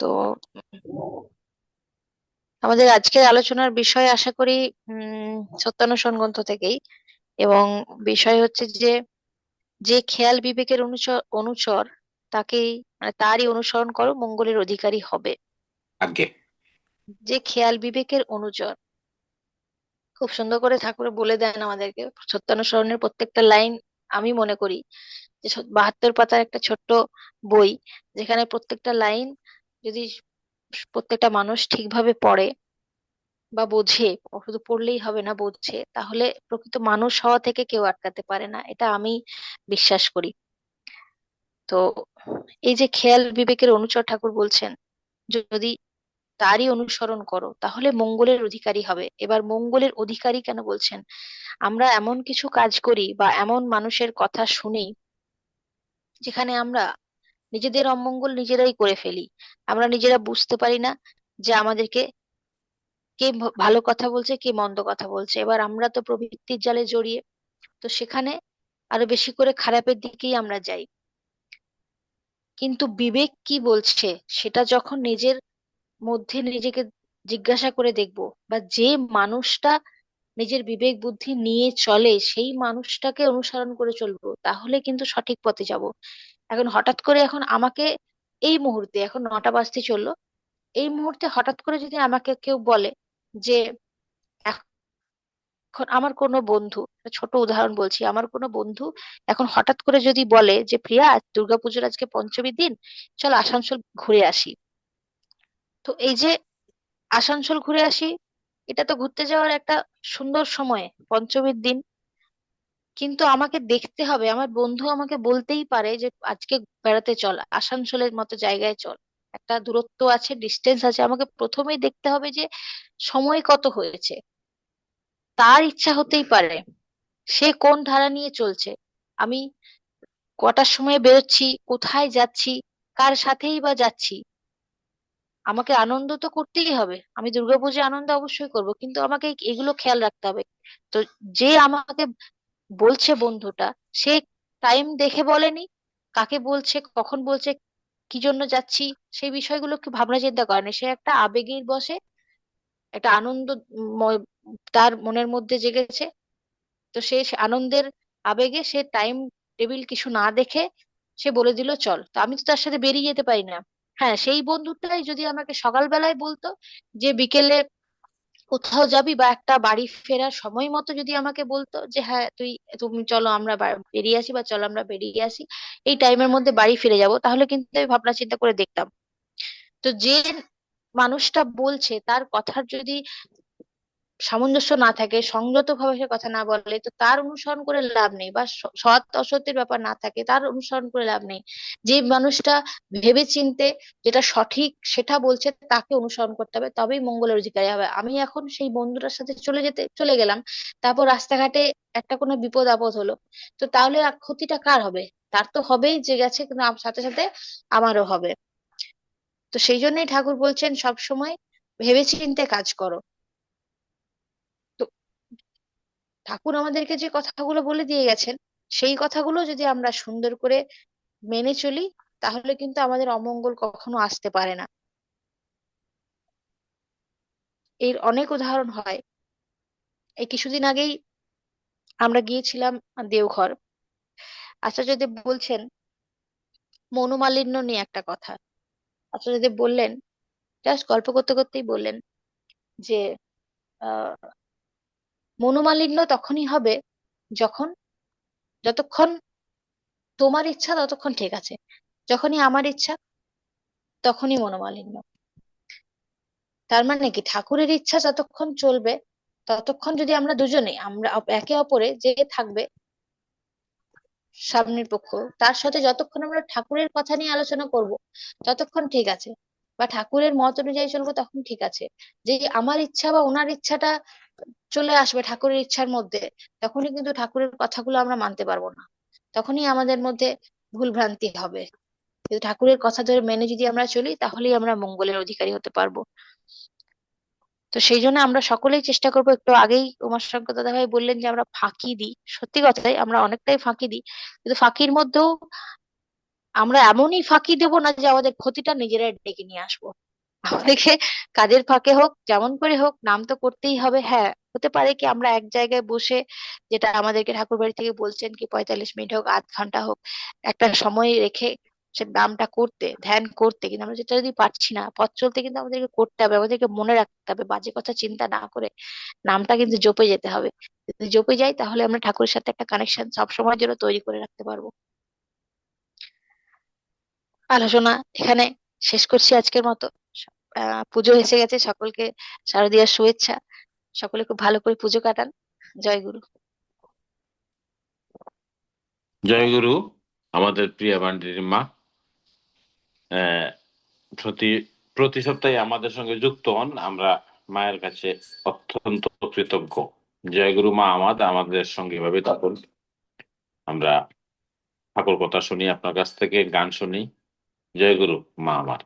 তো আমাদের আজকের আলোচনার বিষয় আশা করি উম সত্যানুসরণ গ্রন্থ থেকেই। এবং বিষয় হচ্ছে যে যে খেয়াল বিবেকের অনুচর অনুচর তাকেই মানে তারই অনুসরণ করো মঙ্গলের অধিকারী হবে। যে খেয়াল বিবেকের অনুচর খুব সুন্দর করে ঠাকুর বলে দেন আমাদেরকে সত্যানুসরণের প্রত্যেকটা লাইন আমি মনে করি যে বাহাত্তর পাতার একটা ছোট্ট বই যেখানে প্রত্যেকটা লাইন যদি প্রত্যেকটা মানুষ ঠিকভাবে পড়ে বা বোঝে, শুধু পড়লেই হবে না, বোঝে, তাহলে প্রকৃত মানুষ হওয়া থেকে কেউ আটকাতে পারে না, এটা আমি বিশ্বাস করি। তো এই যে খেয়াল বিবেকের অনুচর ঠাকুর বলছেন, যদি তারই অনুসরণ করো, তাহলে মঙ্গলের অধিকারী হবে। এবার মঙ্গলের অধিকারী কেন বলছেন? আমরা এমন কিছু কাজ করি বা এমন মানুষের কথা শুনি, যেখানে আমরা নিজেদের অমঙ্গল নিজেরাই করে ফেলি। আমরা নিজেরা বুঝতে পারি না যে আমাদেরকে কে ভালো কথা বলছে, কে মন্দ কথা বলছে। এবার আমরা তো প্রবৃত্তির জালে জড়িয়ে, তো সেখানে আরও বেশি করে খারাপের দিকেই আমরা যাই। কিন্তু বিবেক কি বলছে, সেটা যখন নিজের মধ্যে নিজেকে জিজ্ঞাসা করে দেখব বা যে মানুষটা নিজের বিবেক বুদ্ধি নিয়ে চলে, সেই মানুষটাকে অনুসরণ করে চলবো, তাহলে কিন্তু সঠিক পথে যাব। এখন হঠাৎ করে এখন আমাকে এই মুহূর্তে, এখন নটা বাজতে চলল, এই মুহূর্তে হঠাৎ করে যদি আমাকে কেউ বলে যে, এখন আমার কোনো বন্ধু ছোট উদাহরণ বলছি, আমার কোনো বন্ধু এখন হঠাৎ করে যদি বলে যে, প্রিয়া দুর্গাপুজোর আজকে পঞ্চমীর দিন, চল আসানসোল ঘুরে আসি। তো এই যে আসানসোল ঘুরে আসি, এটা তো ঘুরতে যাওয়ার একটা সুন্দর সময়, পঞ্চমীর দিন। কিন্তু আমাকে দেখতে হবে। আমার বন্ধু আমাকে বলতেই পারে যে, আজকে বেড়াতে চল, আসানসোলের মতো জায়গায় চল। একটা দূরত্ব আছে ডিস্টেন্স আছে। আমাকে প্রথমেই দেখতে হবে যে, সময় কত হয়েছে। তার ইচ্ছা হতেই পারে, সে কোন ধারা নিয়ে চলছে। আমি কটার সময় বেরোচ্ছি, কোথায় যাচ্ছি, কার সাথেই বা যাচ্ছি? আমাকে আনন্দ তো করতেই হবে। আমি দুর্গাপূজায় আনন্দ অবশ্যই করব, কিন্তু আমাকে এগুলো খেয়াল রাখতে হবে। তো যে আমাকে বলছে বন্ধুটা, সে টাইম দেখে বলেনি। কাকে বলছে, কখন বলছে, কি জন্য যাচ্ছি, সেই বিষয়গুলো কি ভাবনা চিন্তা করেনি সে একটা আবেগের বসে, একটা আনন্দ তার মনের মধ্যে জেগেছে। তো সে আনন্দের আবেগে সে টাইম টেবিল কিছু না দেখে সে বলে দিল, চল। তো আমি তো তার সাথে বেরিয়ে যেতে পারি না। হ্যাঁ সেই বন্ধুটাই যদি আমাকে সকালবেলায় বলতো যে বিকেলে কোথাও যাবি বা একটা বাড়ি ফেরার সময় মতো যদি আমাকে বলতো যে হ্যাঁ তুই, তুমি চলো, আমরা বেরিয়ে আসি বা চলো, আমরা বেরিয়ে আসি। এই টাইমের মধ্যে বাড়ি ফিরে যাব। তাহলে কিন্তু আমি ভাবনা চিন্তা করে দেখতাম। তো যে মানুষটা বলছে, তার কথার যদি সামঞ্জস্য না থাকে সংযত ভাবে সে কথা না বলে, তো তার অনুসরণ করে লাভ নেই বা সৎ অসত্যের ব্যাপার না থাকে, তার অনুসরণ করে লাভ নেই। যে মানুষটা ভেবে চিন্তে যেটা সঠিক সেটা বলছে, তাকে অনুসরণ করতে হবে, তবেই মঙ্গলের অধিকারী হবে। আমি এখন সেই বন্ধুটার সাথে চলে যেতে, চলে গেলাম, তারপর রাস্তাঘাটে একটা কোনো বিপদ আপদ হলো, তো তাহলে ক্ষতিটা কার হবে? তার তো হবেই যে গেছে, কিন্তু সাথে সাথে আমারও হবে। তো সেই জন্যই ঠাকুর বলছেন সব সময় ভেবে চিন্তে কাজ করো তো ঠাকুর আমাদেরকে যে কথাগুলো বলে দিয়ে গেছেন, সেই কথাগুলো যদি আমরা সুন্দর করে মেনে চলি, তাহলে কিন্তু আমাদের অমঙ্গল কখনো আসতে পারে না। এর অনেক উদাহরণ হয়। এই কিছুদিন আগেই আমরা গিয়েছিলাম দেওঘর। আচার্যদেব বলছেন, মনোমালিন্য নিয়ে একটা কথা। আচার্যদেব বললেন, জাস্ট গল্প করতে করতেই বললেন যে মনোমালিন্য তখনই হবে যখন, যতক্ষণ তোমার ইচ্ছা ততক্ষণ ঠিক আছে। যখনই আমার ইচ্ছা তখনই মনোমালিন্য। তার মানে কি? ঠাকুরের ইচ্ছা যতক্ষণ চলবে, ততক্ষণ যদি আমরা দুজনে, আমরা একে অপরে যে থাকবে সামনের পক্ষ, তার সাথে যতক্ষণ আমরা ঠাকুরের কথা নিয়ে আলোচনা করব, ততক্ষণ ঠিক আছে। বা ঠাকুরের মত অনুযায়ী চলবো তখন ঠিক আছে। যে আমার ইচ্ছা বা ওনার ইচ্ছাটা চলে আসবে ঠাকুরের ইচ্ছার মধ্যে, তখনই কিন্তু ঠাকুরের কথাগুলো আমরা মানতে পারব না। তখনই আমাদের মধ্যে ভুল ভ্রান্তি হবে। কিন্তু ঠাকুরের কথা ধরে মেনে যদি আমরা চলি, তাহলেই আমরা মঙ্গলের অধিকারী হতে পারব। তো সেই জন্য আমরা সকলেই চেষ্টা করব, একটু আগেই উমাশঙ্কর দাদা ভাই বললেন যে, আমরা ফাঁকি দিই। সত্যি কথাই, আমরা অনেকটাই ফাঁকি দিই। কিন্তু ফাঁকির মধ্যেও আমরা এমনই ফাঁকি দেব না যে, আমাদের ক্ষতিটা নিজেরাই ডেকে নিয়ে আসব। আমাদেরকে কাজের ফাঁকে হোক, যেমন করে হোক, নাম তো করতেই হবে। হ্যাঁ হতে পারে কি আমরা এক জায়গায় বসে যেটা আমাদেরকে ঠাকুর বাড়ি থেকে বলছেন কি পঁয়তাল্লিশ মিনিট হোক, আধ ঘণ্টা হোক, একটা সময় রেখে সে নামটা করতে, ধ্যান করতে। কিন্তু আমরা যেটা যদি পারছি না, পথ চলতে কিন্তু আমাদেরকে করতে হবে, আমাদেরকে মনে রাখতে হবে, বাজে কথা চিন্তা না করে নামটা কিন্তু জপে যেতে হবে। যদি জপে যাই তাহলে আমরা ঠাকুরের সাথে একটা কানেকশন সবসময়ের জন্য তৈরি করে রাখতে পারব। আলোচনা এখানে শেষ করছি আজকের মতো। পুজো এসে গেছে, সকলকে শারদীয়ার শুভেচ্ছা। সকলে খুব ভালো করে পুজো কাটান। জয় গুরু। জয় গুরু, আমাদের প্রিয়া বান্ডির মা। প্রতি প্রতি সপ্তাহে আমাদের সঙ্গে যুক্ত হন। আমরা মায়ের কাছে অত্যন্ত কৃতজ্ঞ। জয় গুরু মা আমাদ, আমাদের সঙ্গে এভাবে থাকুন। আমরা ঠাকুর কথা শুনি, আপনার কাছ থেকে গান শুনি। জয় গুরু মা আমার